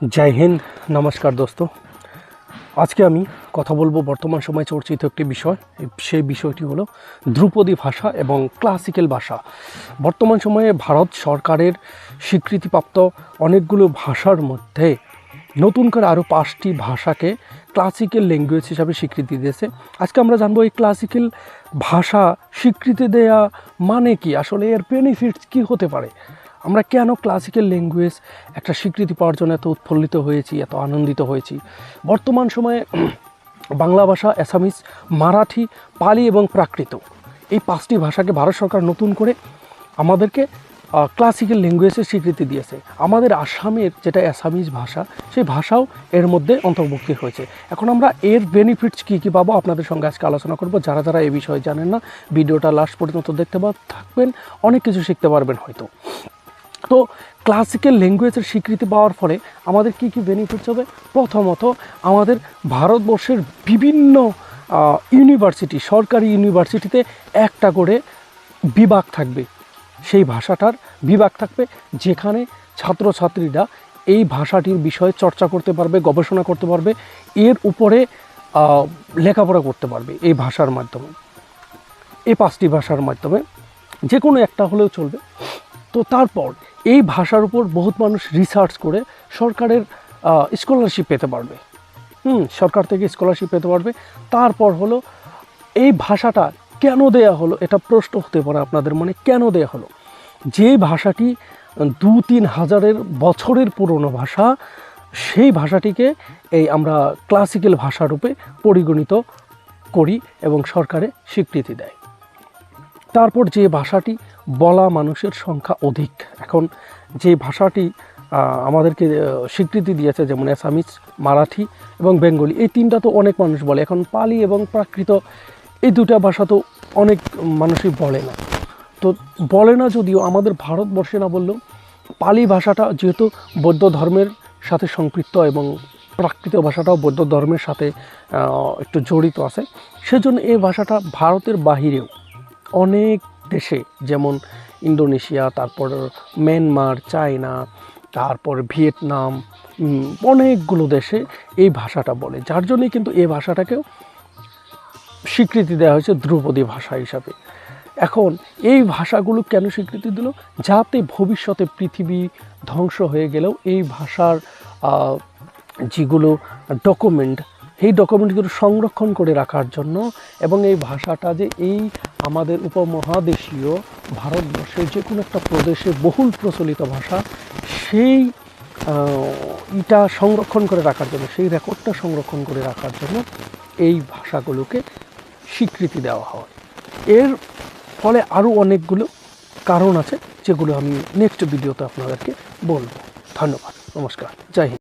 জয় হিন্দ, নমস্কার দোস্ত। আজকে আমি কথা বলব বর্তমান সময়ে চর্চিত একটি বিষয়। সেই বিষয়টি হলো ধ্রুপদী ভাষা এবং ক্লাসিক্যাল ভাষা। বর্তমান সময়ে ভারত সরকারের স্বীকৃতিপ্রাপ্ত অনেকগুলো ভাষার মধ্যে নতুন করে আরও পাঁচটি ভাষাকে ক্লাসিক্যাল ল্যাঙ্গুয়েজ হিসাবে স্বীকৃতি দিয়েছে। আজকে আমরা জানব এই ক্লাসিক্যাল ভাষা স্বীকৃতি দেয়া মানে কি? আসলে এর বেনিফিটস কি হতে পারে? আমরা কেন ক্লাসিক্যাল ল্যাঙ্গুয়েজ একটা স্বীকৃতি পাওয়ার জন্য এত উৎফুল্লিত হয়েছি, এত আনন্দিত হয়েছি? বর্তমান সময়ে বাংলা ভাষা অ্যাসামিস মারাঠি, পালি এবং প্রাকৃত এই পাঁচটি ভাষাকে ভারত সরকার নতুন করে আমাদেরকে ক্লাসিক্যাল ল্যাঙ্গুয়েজের স্বীকৃতি দিয়েছে। আমাদের আসামের যেটা অ্যাসামিজ ভাষা, সেই ভাষাও এর মধ্যে অন্তর্ভুক্তি হয়েছে। এখন আমরা এর বেনিফিটস কী কী পাবো আপনাদের সঙ্গে আজকে আলোচনা করব। যারা যারা এই বিষয়ে জানেন না, ভিডিওটা লাস্ট পর্যন্ত দেখতে পা- থাকবেন, অনেক কিছু শিখতে পারবেন হয়তো। তো ক্লাসিক্যাল ল্যাঙ্গুয়েজের স্বীকৃতি পাওয়ার ফলে আমাদের কি কি বেনিফিটস হবে? প্রথমত, আমাদের ভারতবর্ষের বিভিন্ন ইউনিভার্সিটি সরকারি ইউনিভার্সিটিতে একটা করে বিভাগ থাকবে। সেই ভাষাটার বিভাগ থাকবে যেখানে ছাত্রছাত্রীরা এই ভাষাটির বিষয়ে চর্চা করতে পারবে, গবেষণা করতে পারবে, এর উপরে লেখাপড়া করতে পারবে এই ভাষার মাধ্যমে। এই পাঁচটি ভাষার মাধ্যমে যে কোনো একটা হলেও চলবে। তো তারপর এই ভাষার উপর বহুত মানুষ রিসার্চ করে সরকারের স্কলারশিপ পেতে পারবে। হুম, সরকার থেকে স্কলারশিপ পেতে পারবে। তারপর হলো, এই ভাষাটা কেন দেয়া হলো? এটা প্রশ্ন হতে পারে আপনাদের মনে, কেন দেয়া হলো? যে ভাষাটি দু তিন হাজারের বছরের পুরনো ভাষা, সেই ভাষাটিকে এই আমরা ক্লাসিক্যাল ভাষারূপে পরিগণিত করি এবং সরকারে স্বীকৃতি দেয়। তারপর যে ভাষাটি বলা মানুষের সংখ্যা অধিক। এখন যে ভাষাটি আমাদেরকে স্বীকৃতি দিয়েছে, যেমন অ্যাসামিস মারাঠি এবং বেঙ্গলি, এই তিনটা তো অনেক মানুষ বলে। এখন পালি এবং প্রাকৃত, এই দুটা ভাষা তো অনেক মানুষই বলে না। তো বলে না যদিও, আমাদের ভারতবর্ষে না বললেও, পালি ভাষাটা যেহেতু বৌদ্ধ ধর্মের সাথে সম্পৃক্ত এবং প্রাকৃত ভাষাটাও বৌদ্ধ ধর্মের সাথে একটু জড়িত আছে, সেজন্য এই ভাষাটা ভারতের বাহিরেও অনেক দেশে, যেমন ইন্দোনেশিয়া, তারপর মিয়ানমার, চায়না, তারপর ভিয়েতনাম অনেকগুলো দেশে এই ভাষাটা বলে। যার জন্যই কিন্তু এই ভাষাটাকেও স্বীকৃতি দেওয়া হয়েছে ধ্রুপদী ভাষা হিসাবে। এখন এই ভাষাগুলো কেন স্বীকৃতি দিল? যাতে ভবিষ্যতে পৃথিবী ধ্বংস হয়ে গেলেও এই ভাষার যেগুলো ডকুমেন্ট এই ডকুমেন্টগুলো সংরক্ষণ করে রাখার জন্য এবং এই ভাষাটা যে এই আমাদের উপমহাদেশীয় ভারতবর্ষের যে কোনো একটা প্রদেশে বহুল প্রচলিত ভাষা, সেই ইটা সংরক্ষণ করে রাখার জন্য, সেই রেকর্ডটা সংরক্ষণ করে রাখার জন্য এই ভাষাগুলোকে স্বীকৃতি দেওয়া হয়। এর ফলে আরও অনেকগুলো কারণ আছে, যেগুলো আমি নেক্সট ভিডিওতে আপনাদেরকে বলব। ধন্যবাদ, নমস্কার, জয় হিন্দ।